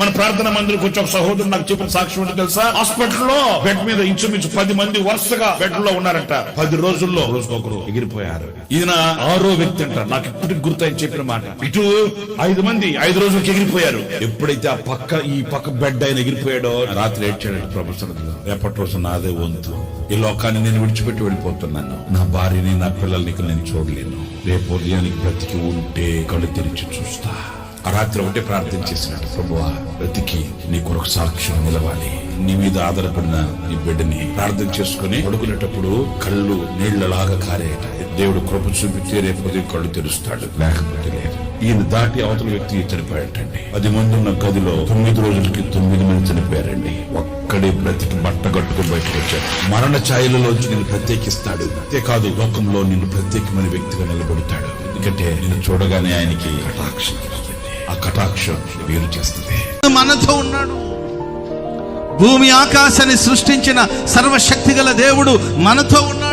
మన ప్రార్థన మందిరికి వచ్చి ఒక సహోదరుడు నాకు చెప్పిన సాక్ష్యం ఏంటో తెలుసా? హాస్పిటల్లో. బెడ్ మీద ఇంచుమించు పది మంది వరుసగా బెడ్లో ఉన్నారంట. పది రోజుల్లో రోజుకొకరు ఎగిరిపోయారు. ఈయన ఆరో వ్యక్తి అంట. నాకు ఇప్పటికి గుర్తని చెప్పిన మాట. ఇటు ఐదు మంది ఐదు రోజులకి ఎగిరిపోయారు. ఎప్పుడైతే ఆ పక్క ఈ పక్క బెడ్ ఆయన ఎగిరిపోయాడో రాత్రి ఏడ్చాడు ప్రొఫెసర్ రేపటి రోజు నాదే వంతు. ఈ లోకాన్ని నేను విడిచిపెట్టి వెళ్ళిపోతున్నాను. నా భార్యని నా పిల్లల్ని నేను చూడలేను. రేపు ఉదయానికి బ్రతికి ఉంటే కళ్ళు తెరిచి చూస్తా. ఆ రాత్రి ఒకటే ప్రార్థన చేసినాడు ప్రభువా బ్రతికి నీ కొరకు సాక్ష్యం నిలవాలి. నీ మీద ఆధారపడిన నీ బిడ్డని ప్రార్థన చేసుకుని పడుకునేటప్పుడు కళ్ళు నీళ్ళలాగా కారేట దేవుడు కృప చూపితే రేపు ఉదయం కళ్ళు తెరుస్తాడు. లేకపోతే లేదు. ఈయన దాటి అవతల వ్యక్తి చనిపోయాటండి పది మంది ఉన్న గదిలో తొమ్మిది రోజులకి తొమ్మిది మంది చనిపోయారండి. ఒక్కడే బ్రతికి బట్ట కట్టుకుని బయటకు వచ్చాడు మరణ ఛాయలలోంచి నిన్ను ప్రత్యేకిస్తాడు. అంతేకాదు లోకంలో నిన్ను ప్రత్యేకమైన వ్యక్తిగా నిలబడతాడు. ఎందుకంటే నిన్ను చూడగానే ఆయనకి కటాక్షం ఆ కటాక్షం వేరు చేస్తుంది. మనతో ఉన్నాడు. భూమి ఆకాశాన్ని సృష్టించిన సర్వశక్తి గల దేవుడు మనతో ఉన్నాడు.